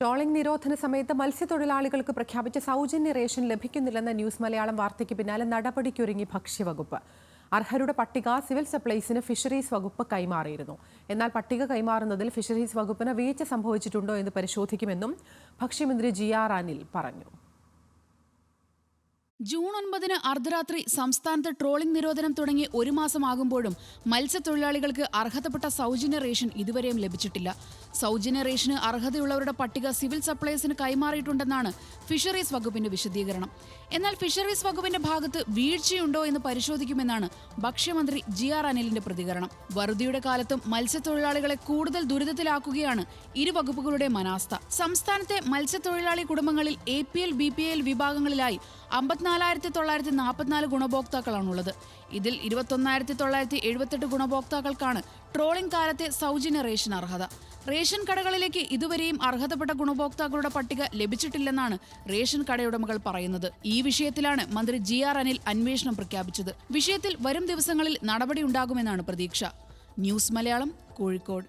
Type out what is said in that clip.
Trawling നിരോധന സമയത്ത് മത്സ്യത്തൊഴിലാളികൾക്ക് പ്രഖ്യാപിച്ച സൗജന്യ റേഷൻ ലഭിക്കുന്നില്ലെന്ന ന്യൂസ് മലയാളം വാർത്തയ്ക്ക് പിന്നാലെ നടപടിക്കൊരുങ്ങി ഭക്ഷ്യവകുപ്പ്. അർഹരുടെ പട്ടിക സിവിൽ സപ്ലൈസിന് ഫിഷറീസ് വകുപ്പ് കൈമാറിയിരുന്നു. എന്നാൽ പട്ടിക കൈമാറുന്നതിൽ ഫിഷറീസ് വകുപ്പിന് വീഴ്ച സംഭവിച്ചിട്ടുണ്ടോ എന്ന് പരിശോധിക്കുമെന്നും ഭക്ഷ്യമന്ത്രി ജി ആർ അനിൽ പറഞ്ഞു. ജൂൺ ഒൻപതിന് അർദ്ധരാത്രി സംസ്ഥാനത്ത് ട്രോളിംഗ് നിരോധനം തുടങ്ങി ഒരു മാസമാകുമ്പോഴും മത്സ്യത്തൊഴിലാളികൾക്ക് അർഹതപ്പെട്ട സൗജന്യ റേഷൻ ഇതുവരെയും ലഭിച്ചിട്ടില്ല. സൗജന്യ റേഷന് അർഹതയുള്ളവരുടെ പട്ടിക സിവിൽ സപ്ലൈസിന് കൈമാറിയിട്ടുണ്ടെന്നാണ് ഫിഷറീസ് വകുപ്പിന്റെ വിശദീകരണം. എന്നാൽ ഫിഷറീസ് വകുപ്പിന്റെ ഭാഗത്ത് വീഴ്ചയുണ്ടോ എന്ന് പരിശോധിക്കുമെന്നാണ് ഭക്ഷ്യമന്ത്രി ജി ആർ അനിലിന്റെ പ്രതികരണം. വറുതിയുടെ കാലത്തും മത്സ്യത്തൊഴിലാളികളെ കൂടുതൽ ദുരിതത്തിലാക്കുകയാണ് ഇരു വകുപ്പുകളുടെ മനാസ്ഥ സംസ്ഥാനത്തെ മത്സ്യത്തൊഴിലാളി കുടുംബങ്ങളിൽ A P L B P L വിഭാഗങ്ങളിലായി അമ്പത്തിനാലായിരത്തി തൊള്ളായിരത്തി നാൽപ്പത്തിനാല് ഗുണഭോക്താക്കളാണുള്ളത്. ഇതിൽ ഇരുപത്തൊന്നായിരത്തി തൊള്ളായിരത്തി എഴുപത്തെട്ട് ഗുണഭോക്താക്കൾക്കാണ് ട്രോളിംഗ് കാലത്തെ സൗജന്യ റേഷൻ അർഹത. റേഷൻ കടകളിലേക്ക് ഇതുവരെയും അർഹതപ്പെട്ട ഗുണഭോക്താക്കളുടെ പട്ടിക ലഭിച്ചിട്ടില്ലെന്നാണ് റേഷൻ കടയുടമകൾ പറയുന്നത്. ഈ വിഷയത്തിലാണ് മന്ത്രി ജി ആർ അനിൽ അന്വേഷണം പ്രഖ്യാപിച്ചത്. വിഷയത്തിൽ വരും ദിവസങ്ങളിൽ നടപടിയുണ്ടാകുമെന്നാണ് പ്രതീക്ഷ. ന്യൂസ് മലയാളം കോഴിക്കോട്.